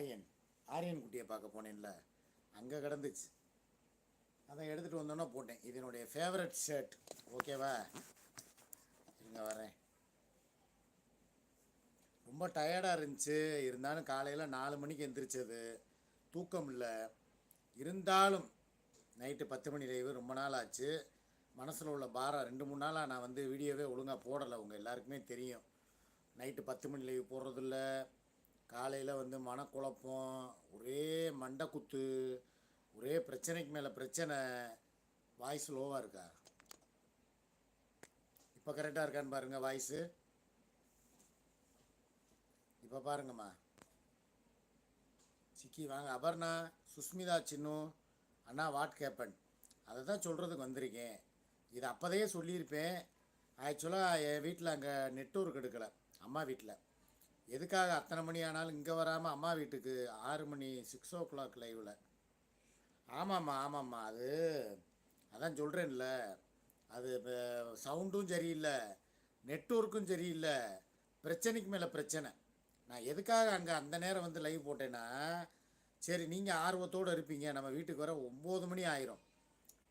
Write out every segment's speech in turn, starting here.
ஆரியன் ஆரியன் குட்டியை பார்க்க போனேன்ல அங்கே கிடந்துச்சு. அதை எடுத்துகிட்டு வந்தோன்னே போட்டேன். இது என்னுடைய ஃபேவரட் ஷர்ட் ஓகேவா இருங்க வரேன். ரொம்ப டயர்டாக இருந்துச்சு. இருந்தாலும் காலையில் நாலு மணிக்கு எந்திரிச்சது. தூக்கம் இல்லை. இருந்தாலும் நைட்டு பத்து மணி லைவு ரொம்ப நாள் ஆச்சு. மனசில் உள்ள பாரம் ரெண்டு மூணு நாளாக நான் வந்து வீடியோவே ஒழுங்காக போடலை. உங்கள் எல்லாருக்குமே தெரியும். நைட்டு பத்து மணி லைவ் போடுறதில்ல. காலையில் வந்து மனக்குழப்பம் ஒரே மண்டைக்குத்து ஒரே பிரச்சனைக்கு மேலே பிரச்சனை வாய்ஸ் லோவாக இருக்கா? இப்போ கரெக்டாக இருக்கான்னு பாருங்கள் வாய்ஸு. இப்போ பாருங்கம்மா. சிக்கி வாங்க. அபர்ணா சுஸ்மிதா சின்னு அண்ணா வாட் கேப்பன். அதை தான் சொல்கிறதுக்கு வந்திருக்கேன். இது அப்போதையே சொல்லியிருப்பேன். ஆக்சுவலாக என் வீட்டில் அங்கே நெட்ஒர்க் எடுக்கலை. அம்மா வீட்டில் எதுக்காக அத்தனை மணி ஆனாலும் இங்கே வராமல் அம்மா வீட்டுக்கு ஆறு மணி சிக்ஸ் ஓ கிளாக் லைவில் ஆமாம்மா ஆமாம்மா. அது அதான் சொல்கிறேன்ல அது சவுண்டும் சரியில்லை நெட்ஒர்க்கும் சரியில்லை. பிரச்சனைக்கு மேலே பிரச்சனை. நான் எதுக்காக அங்கே அந்த நேரம் வந்து லைவ் போட்டேன்னா சரி நீங்கள் ஆர்வத்தோடு இருப்பீங்க. நம்ம வீட்டுக்கு வர ஒம்பது மணி ஆயிரும்.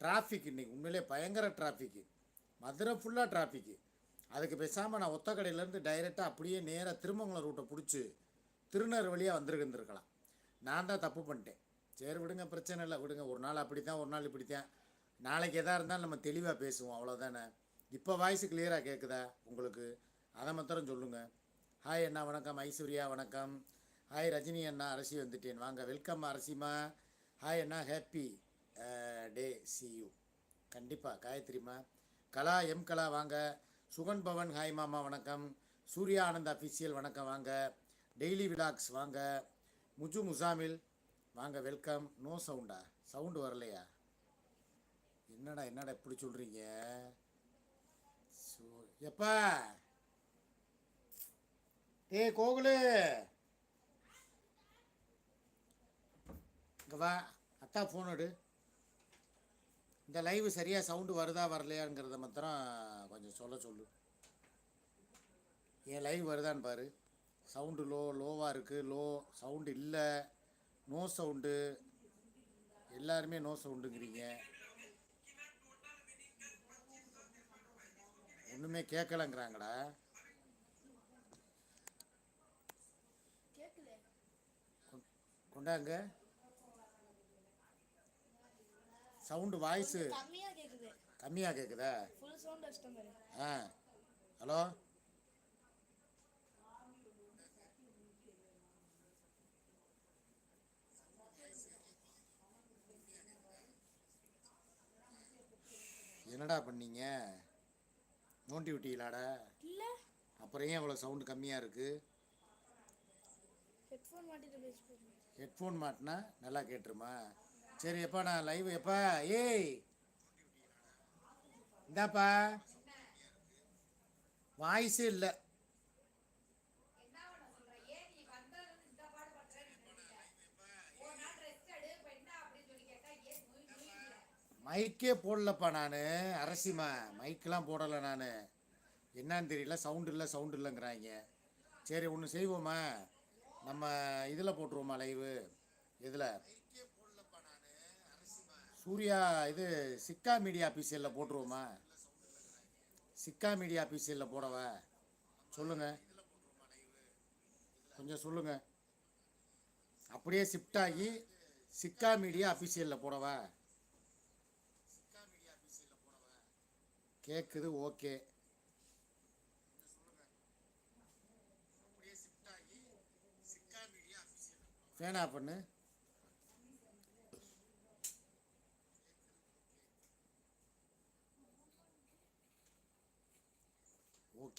டிராஃபிக் இன்றைக்கி உண்மையிலே பயங்கர டிராஃபிக்கு மதுரை ஃபுல்லாக டிராஃபிக்கு அதுக்கு பேசாமல் நான் ஒத்த கடையிலேருந்து டைரெக்டாக அப்படியே நேராக திருமங்கலம் ரூட்டை பிடிச்சி திருநெல்வேலியாக வந்திருந்துருக்கலாம். நான் தான் தப்பு பண்ணிட்டேன். சரி விடுங்க பிரச்சனை இல்லை. விடுங்க ஒரு நாள் அப்படி தான் ஒரு நாள் இப்படி தான் நாளைக்கு எதாக இருந்தாலும் நம்ம தெளிவாக பேசுவோம் அவ்வளோதானே இப்போ வாய்ஸ் கிளியராக கேட்குதா உங்களுக்கு? அதை மாத்திரம் சொல்லுங்கள் ஹாய் அண்ணா வணக்கம். ஐஸ்வர்யா வணக்கம். ஹாய் ரஜினி அண்ணா அரசி வந்துட்டேன். வாங்க வெல்கம் அரசிமா ஹாய் அண்ணா happy day uh, see you கண்டிப்பாக காயத்ரிமா கலா எம் கலா வாங்க. சுகன் பவன் ஹாய் மாமா வணக்கம். சூர்யா ஆனந்த் அஃபிஷியல் வணக்கம் வாங்க. டெய்லி விலாக்ஸ் வாங்க. முஜு முசாமில் வாங்க வெல்கம் நோ சவுண்டா சவுண்டு வரலையா? என்னடா என்னடா இப்படி சொல்கிறீங்க எப்பா? ஏ கோகுலு. இங்கே வா. அத்தா ஃபோன் எடு. இந்த லைவ் சரியாக சவுண்டு வருதா வரலையாங்கிறத மாத்திரம் கொஞ்சம் சொல்ல சொல்லு. என் லைவ் வருதான்னு பாரு. சவுண்டு லோ லோவாக இருக்குது லோ சவுண்டு இல்லை. நோ சவுண்டு எல்லாருமே நோ சவுண்டுங்கிறீங்க ஒன்றுமே கேட்கலங்கிறாங்கடா. கொண்டாங்க. Sound voice. கம்மியா கேக்குது. கம்மியாக கேட்குதா ஃபுல் சவுண்ட் வச்சிட்டேன் பாரு. ஆ. ஹலோ? என்னடா பண்ணீங்க? நோண்டி விட்டீங்களாடா? இல்ல. அப்புறம் ஏன் இவ்வளோ சவுண்டு கம்மியாக இருக்குது ஹெட்ஃபோன் மாட்டிட்டு ஹெட்ஃபோன் மாட்டினா நல்லா கேட்டுருமா? சரி எப்பா நான் லைவ் எப்பா? ஏய்! இந்தாப்பா. வாய்ஸே இல்லை. மைக்கே போடலப்பா நான். அரசிமா மைக்கெலாம் போடலை நான். என்னன்னு தெரியல சவுண்டு இல்லை சவுண்டு இல்லைங்கிறாங்க. சரி ஒன்று செய்வோமா? நம்ம இதில் போட்டுருவோமா லைவு இதில் சூர்யா இது சிக்கா மீடியா அஃபீஷியலில் போட்டுருவோமா? சிக்கா மீடியா அஃபீஷியலில் போடவா? சொல்லுங்கள் கொஞ்சம் சொல்லுங்கள் அப்படியே ஷிஃப்ட் ஆகி சிக்கா மீடியா அஃபிஷியலில் போடவா? கேட்குது ஓகே. ஃபேன் பண்ணு.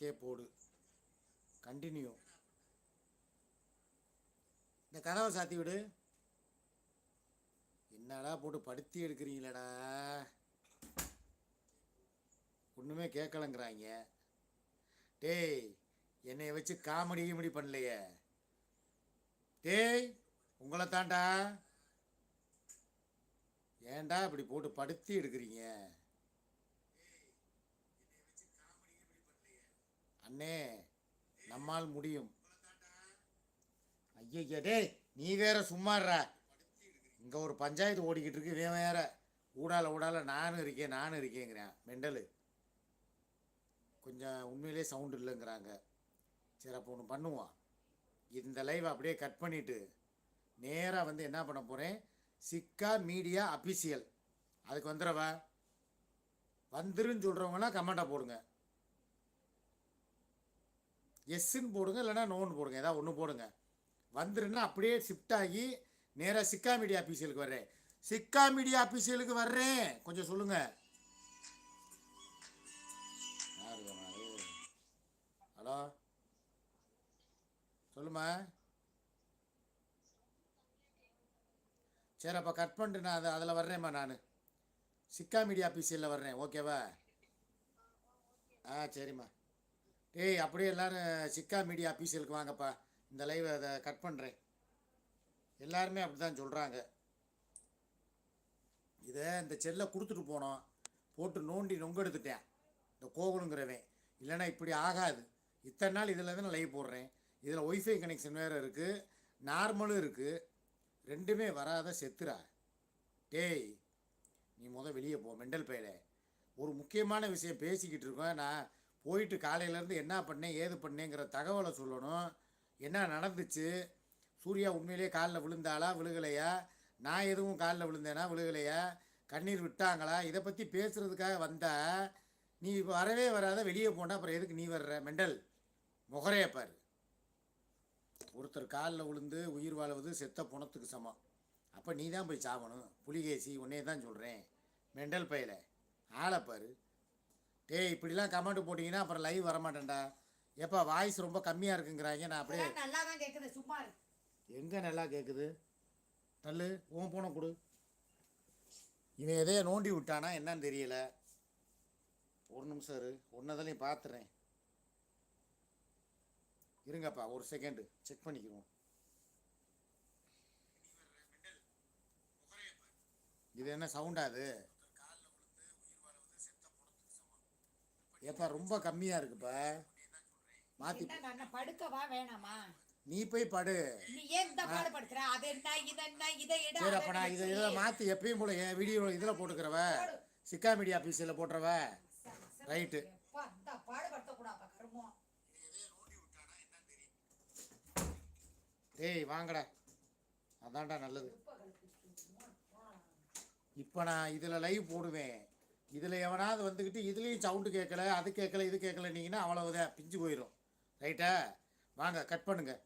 ஓகே போடு. கண்டினியூ இந்த கதவை சாத்தி விடு. என்னடா போட்டு படுத்தி எடுக்கிறீங்களடா? ஒன்றுமே கேட்கலங்கிறாங்க. டேய் என்னை வச்சு காமெடி கிமெடி பண்ணலையே. டேய் உங்களை தாண்டா ஏன்டா இப்படி போட்டு படுத்தி எடுக்கிறீங்க? அண்ணே நம்மால் முடியும். ஐயய்ய டேய் நீ வேற சும்மாடுற. இங்கே ஒரு பஞ்சாயத்து ஓடிக்கிட்டு இருக்கு இவன் வேற. ஊடால ஊடால நானும் இருக்கேன் நானும் இருக்கேங்கிறேன் மெண்டலு. கொஞ்சம் உண்மையிலே சவுண்டு இல்லைங்கிறாங்க. சரி அப்போ ஒன்று பண்ணுவோம். இந்த லைவ் அப்படியே கட் பண்ணிவிட்டு நேராக வந்து என்ன பண்ண போகிறேன் சிக்கா மீடியா அபிஷியல். அதுக்கு வந்துடவா? வந்துருன்னு சொல்கிறவங்களாம் கமெண்ட்டாக போடுங்க. எஸ்ன்னு போடுங்க இல்லைன்னா நோன்னு போடுங்க ஏதாவது ஒன்று போடுங்க. வந்துருன்னா அப்படியே ஷிஃப்ட் ஆகி நேராக சிக்கா மீடியா ஆஃபீஸியலுக்கு வர்றேன். சிக்கா மீடியா ஆஃபீஸியலுக்கு வர்றேன். கொஞ்சம் சொல்லுங்க. ஹலோ சொல்லுமா? சரி அப்போ கட் பண்ணிட்டு நான் அதை அதில் வர்றேம்மா நான். சிக்கா மீடியா ஆஃபீஸியலில் வர்றேன். ஓகேவா ஆ சரிம்மா. டேய் அப்படியே எல்லாரும் சிக்கா மீடியா அபிஷியலுக்கு வாங்கப்பா. இந்த லைவை அதை கட் பண்ணுறேன் எல்லாருமே அப்படி தான் சொல்கிறாங்க இதை இந்த செல்லை கொடுத்துட்டு போனோம். போட்டு நோண்டி நொங்கெடுத்துட்டேன். இந்த கோகுலுங்கிறவன். இல்லைன்னா இப்படி ஆகாது. இத்தனை நாள் இதில் தான் லைவ் போடுறேன். இதில் ஒய்ஃபை கனெக்ஷன் வேறு இருக்குது நார்மலும் இருக்குது ரெண்டுமே வராத செத்துரா டேய் நீ முத வெளியே போ மெண்டல் பையல. ஒரு முக்கியமான விஷயம் பேசிக்கிட்டு இருக்கோம். நான் போயிட்டு காலையிலேருந்து என்ன பண்ணேன் ஏது பண்ணேங்கிற தகவலை சொல்லணும். என்ன நடந்துச்சு? சூர்யா உண்மையிலேயே காலில் விழுந்தாளா? விழுகலையா? நான் எதுவும் காலில் விழுந்தேனா? விழுகலையா? கண்ணீர் விட்டாங்களா? இதை பற்றி பேசுகிறதுக்காக வந்தா நீ இப்போ வரவே வராத வெளியே போனால் அப்புறம் எதுக்கு நீ வர்ற? மெண்டல் முகரைய பாரு. ஒருத்தர் காலில் விழுந்து உயிர் வாழ்வது செத்த புணத்துக்கு சமம். அப்போ நீ தான் போய் சாவணும் புலிகேசி உன்னே தான் சொல்கிறேன் மெண்டல் பையல ஆளை பாரு. டேய் இப்படிலாம் கமெண்ட் போட்டிங்கன்னா அப்புறம் லைவ் வரமாட்டேன்டா. ஏப்பா வாய்ஸ் ரொம்ப கம்மியாக இருக்குங்கிறாங்க. நான் அப்படியே நல்லா தான் கேக்குது சும்மா. எங்கே நல்லா கேட்குது தள்ளு உன் போன கொடு. இவன் எதையோ நோண்டி விட்டானா என்னன்னு தெரியல. ஒரு நிமிஷம் இரு ஒன்றதுலையும் பார்த்துறேன் இருங்கப்பா ஒரு செகண்டு செக் பண்ணிக்குவோம். இது என்ன சவுண்டா அது? ஏப்பா ரொம்ப கம்மியாக இருக்குப்பா. மாற்றி நான் படுக்கவா வேணாமா? நீ போய் படு. இது இதை சரி அப்போ நான் இதை இதில் மாற்றி எப்பயும் போல என் வீடியோ இதில் போட்டுக்கிறவ. சிக்கா மீடியா ஆஃபீஸில் போட்டுறவ. ரைட்டு டேய் வாங்கடா. அதான்டா நல்லது. இப்போ நான் இதில் லைவ் போடுவேன். இதில் எவனாவது வந்துக்கிட்டு இதுலேயும் சவுண்டு கேட்கல அது கேட்கல இது கேட்கல நீங்கன்னா அவ்வளவுதான் பிஞ்சு போயிடும் ரைட்டா வாங்க கட் பண்ணுங்கள்